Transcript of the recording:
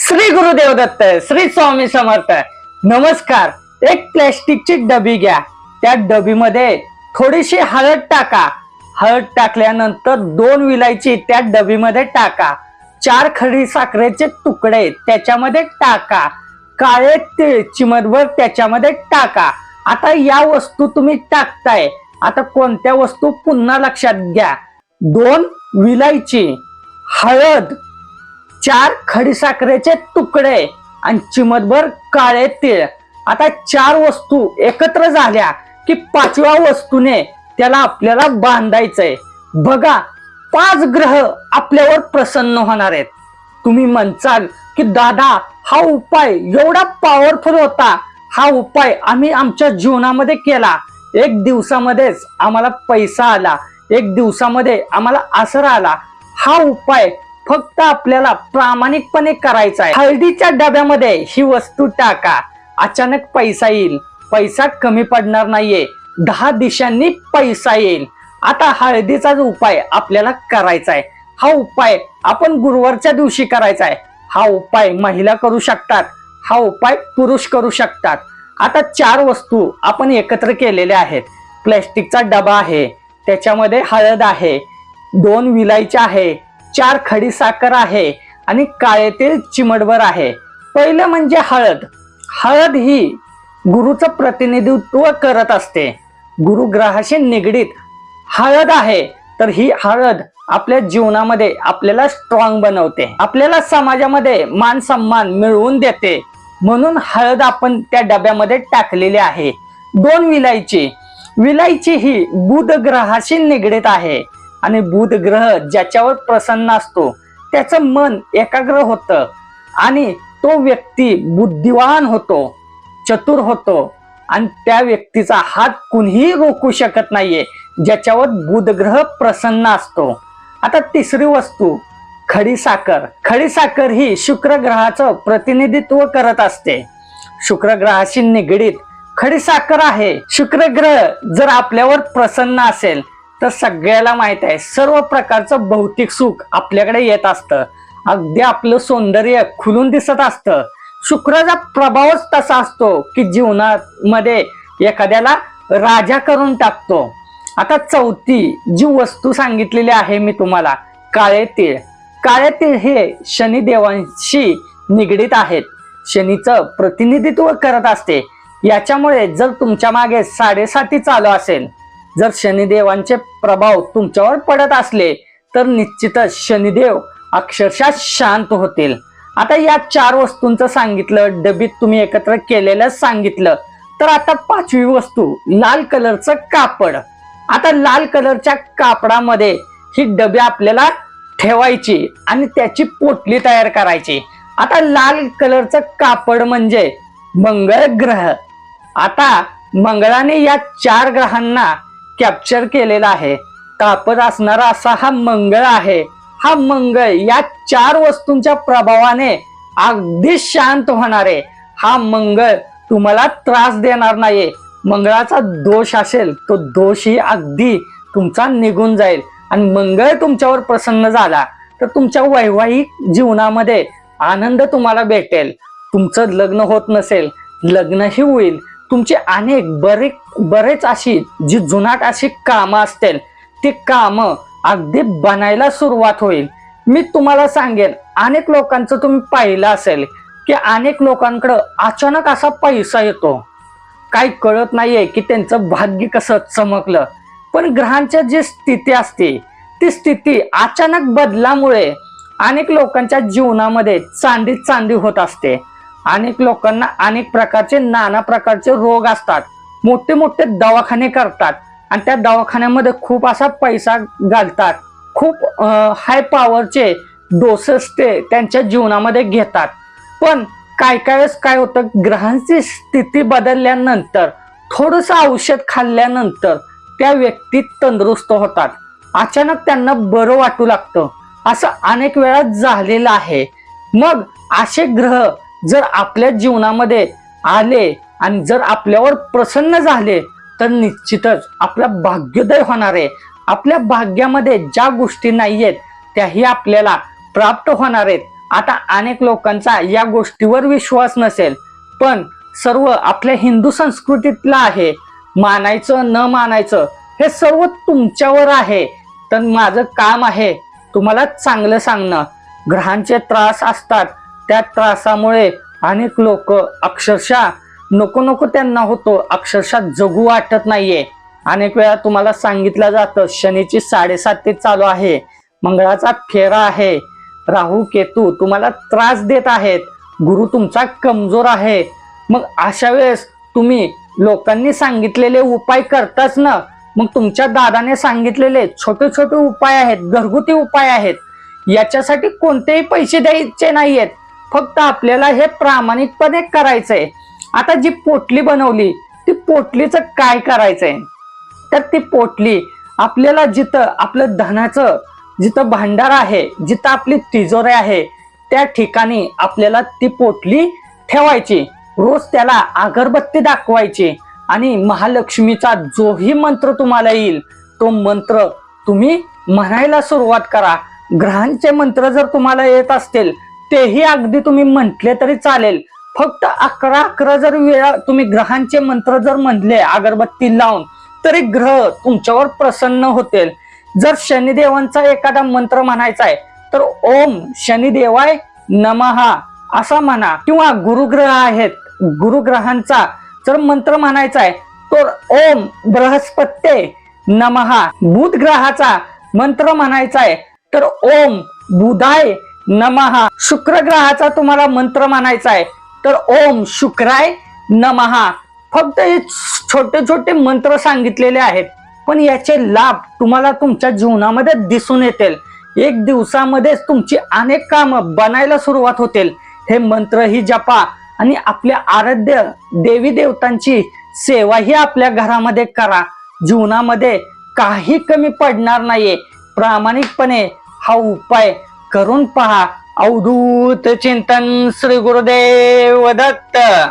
श्री गुरुदेव दत्त श्री स्वामी समर्थ. नमस्कार. एक प्लॅस्टिकची डबी घ्या. त्या डबीमध्ये थोडीशी हळद टाका. हळद टाकल्यानंतर दोन विलायची त्या डबीमध्ये टाका. चार खडी साखरेचे तुकडे त्याच्यामध्ये टाका. काळे तीळ चिमटभर त्याच्यामध्ये टाका. आता या वस्तू तुम्ही टाकताय. आता कोणत्या वस्तू पुन्हा लक्षात घ्या. दोन विलायची हळद चार खडीसाखरेचे तुकडे आणि चिमतभर काळे तीळ. आता चार वस्तू एकत्र झाल्या की पाचव्या वस्तूने त्याला आपल्याला बांधायचंय. बघा पाच ग्रह आपल्यावर प्रसन्न होणार आहेत. तुम्ही म्हणचाल की दादा हा उपाय एवढा पॉवरफुल होता. हा उपाय आम्ही आमच्या जीवनामध्ये केला. एक दिवसामध्येच आम्हाला पैसा आला. एक दिवसामध्ये आम्हाला आसरा आला. हा उपाय फक्त आपल्याला प्रामाणिकपणे करायचं आहे. हळदीच्या डब्यामध्ये ही वस्तू टाका. अचानक पैसा येईल. पैसा कमी पडणार नाहीये. दहा दिशांनी पैसा येईल. आता हळदीचाच उपाय आपल्याला करायचा आहे हा उपाय आपण गुरुवारच्या दिवशी करायचा आहे. हा उपाय महिला करू शकतात. हा उपाय पुरुष करू शकतात. आता चार वस्तू आपण एकत्र केलेल्या आहेत. प्लॅस्टिकचा डबा आहे. त्याच्यामध्ये हळद आहे. दोन विलायच्या आहे. चार खडी साखर आहे आणि काळे तेल चिमटभर आहे. पहिलं म्हणजे हळद. हळद ही गुरुचं प्रतिनिधित्व करत असते. गुरुग्रहाशी निगडीत हळद आहे तर ही हळद आपल्या जीवनामध्ये आपल्याला स्ट्रॉंग बनवते. आपल्याला समाजामध्ये मान सन्मान मिळवून देते. म्हणून हळद आपण त्या डब्यामध्ये टाकलेली आहे. दोन विलायची. विलायची ही बुध ग्रहाशी निगडीत आहे. आणि बुध ग्रह ज्याच्यावर प्रसन्न असतो त्याचं मन एकाग्र होतं आणि तो व्यक्ती बुद्धिवान होतो चतुर होतो आणि त्या व्यक्तीचा हात कुणीही रोखू शकत नाहीये ज्याच्यावर बुध ग्रह प्रसन्न असतो. आता तिसरी वस्तू खडी साखर. खडी साखर ही शुक्र ग्रहाचं प्रतिनिधित्व करत असते. शुक्र ग्रहाशी निगडीत खडी साखर आहे. शुक्र ग्रह जर आपल्यावर प्रसन्न असेल तर सगळ्याला माहीत आहे सर्व प्रकारचं भौतिक सुख आपल्याकडे येत असतं. अगदी आपलं सौंदर्य खुलून दिसत असतं. शुक्राचा प्रभावच तसा असतो की जीवनामध्ये एखाद्याला राजा करून टाकतो. आता चौथी जी वस्तू सांगितलेली आहे मी तुम्हाला काळे तीळ. काळे तीळ हे शनिदेवांशी निगडीत आहेत. शनीचं प्रतिनिधित्व करत असते. याच्यामुळे जर तुमच्या मागे साडेसाती चालू असेल जर शनिदेवांचे प्रभाव तुमच्यावर पडत असले तर निश्चितच शनिदेव अक्षरशः शांत होतील. आता या चार वस्तूंचं सांगितलं डबीत तुम्ही एकत्र केलेलं सांगितलं. तर आता पाचवी वस्तू लाल कलरचं कापड. आता लाल कलरच्या कापडामध्ये ही डबी आपल्याला ठेवायची आणि त्याची पोटली तयार करायची. आता लाल कलरचं कापड म्हणजे मंगळ ग्रह आता मंगळाने या चार ग्रहांना कॅप्चर केलेला आहे. कापड असणारा असा हा मंगळ आहे. हा मंगळ या चार वस्तूंच्या प्रभावाने अगदी शांत होणार आहे. हा मंगळ तुम्हाला त्रास देणार नाहीये. मंगळाचा दोष असेल तो दोषही अगदी तुमचा निघून जाईल. आणि मंगळ तुमच्यावर प्रसन्न झाला तर तुमच्या वैवाहिक जीवनामध्ये आनंद तुम्हाला भेटेल. तुमचं लग्न होत नसेल लग्नही होईल. तुमचे अनेक बरे बरेच अशी जी जुनाट अशी कामं असतील ती कामं अगदी बनायला सुरुवात होईल. मी तुम्हाला सांगेन अनेक लोकांचं तुम्ही पाहिलं असेल की अनेक लोकांकडं अचानक असा पैसा येतो. काही कळत नाहीये की त्यांचं भाग्य कसं चमकलं. पण ग्रहांच्या जी स्थिती असते ती स्थिती अचानक बदलामुळे अनेक लोकांच्या जीवनामध्ये चांदी चांदी होत असते. अनेक लोकांना अनेक प्रकारचे नाना प्रकारचे रोग असतात. मोठे मोठे दवाखाने करतात आणि त्या दवाखान्यामध्ये खूप असा पैसा घालतात. खूप हाय पॉवरचे डोसेस ते त्यांच्या जीवनामध्ये घेतात. पण काय काय वेळेस काय होतं ग्रहांची स्थिती बदलल्यानंतर थोडंसं औषध खाल्ल्यानंतर त्या व्यक्ती तंदुरुस्त होतात. अचानक त्यांना बरं वाटू लागतं. असं अनेक वेळा झालेलं आहे. मग असे ग्रह जर आपल्या जीवनामध्ये आले आणि जर आपल्यावर प्रसन्न झाले तर निश्चितच आपला भाग्योदय होणार आहे. आपल्या भाग्यामध्ये ज्या गोष्टी नाही आहेत त्याही आपल्याला प्राप्त होणार आहेत. आता अनेक लोकांचा या गोष्टीवर विश्वास नसेल पण सर्व आपल्या हिंदू संस्कृतीतलं आहे. मानायचं न मानायचं हे सर्व तुमच्यावर आहे. तर माझं काम आहे तुम्हाला चांगलं सांगणं. ग्रहांचे त्रास असतात त्या त्रासामुळे अनेक लोक अक्षरशः नको नको त्यांना होतो अक्षरशः जगू वाटत नाहीये. अनेक वेळा तुम्हाला सांगितलं जातं शनीची साडेसात ते चालू आहे मंगळाचा फेरा आहे राहू केतू तुम्हाला त्रास देत आहेत गुरु तुमचा कमजोर आहे. मग अशा वेळेस तुम्ही लोकांनी सांगितलेले उपाय करताच ना. मग तुमच्या दादाने सांगितलेले छोटे छोटे उपाय आहेत घरगुती उपाय आहेत. याच्यासाठी कोणतेही पैसे द्यायचे नाहीयेत. फक्त आपल्याला हे प्रामाणिकपणे करायचंय. आता जी पोटली बनवली ती पोटलीचं काय करायचंय? तर ती पोटली आपल्याला जिथं आपलं धनाचं जिथं भांडार आहे जिथं आपली तिजोरी आहे त्या ठिकाणी आपल्याला ती पोटली ठेवायची. रोज त्याला अगरबत्ती दाखवायची आणि महालक्ष्मीचा जोही मंत्र तुम्हाला येईल. तो मंत्र तुम्ही म्हणायला सुरुवात करा. ग्रहांचे मंत्र जर तुम्हाला येत असतील तेही अगदी तुम्ही म्हटले तरी चालेल. फक्त अकरा अकरा जर वेळा तुम्ही ग्रहांचे मंत्र जर म्हणले अगरबत्ती लावून तरी ग्रह तुमच्यावर प्रसन्न होतील. जर शनिदेवांचा एखादा मंत्र म्हणायचा आहे तर ओम शनिदेवाय नमहा असा म्हणा. किंवा गुरुग्रह आहेत गुरुग्रहांचा जर मंत्र म्हणायचा आहे तर ओम बृहस्पत्ये नमहा. बुध ग्रहाचा मंत्र म्हणायचा आहे तर ओम बुधाय नमहा शुक्र ग्रहाचा तुम्हाला मंत्र म्हणायचा आहे. तर ओम शुक्राय नमहा फक्त हे छोटे छोटे मंत्र सांगितलेले आहेत. पण याचे लाभ तुम्हाला तुमच्या जीवनामध्ये दिसून येतील. एक दिवसामध्येच तुमची अनेक कामं बनायला सुरुवात होतील. हे मंत्र ही जपा आणि आपल्या आराध्य देवी देवतांची सेवा ही आपल्या घरामध्ये करा. जीवनामध्ये काही कमी पडणार नाहीये. प्रामाणिकपणे हा उपाय करून पहा. अवधूत चिंतन श्री गुरुदेव दत्त.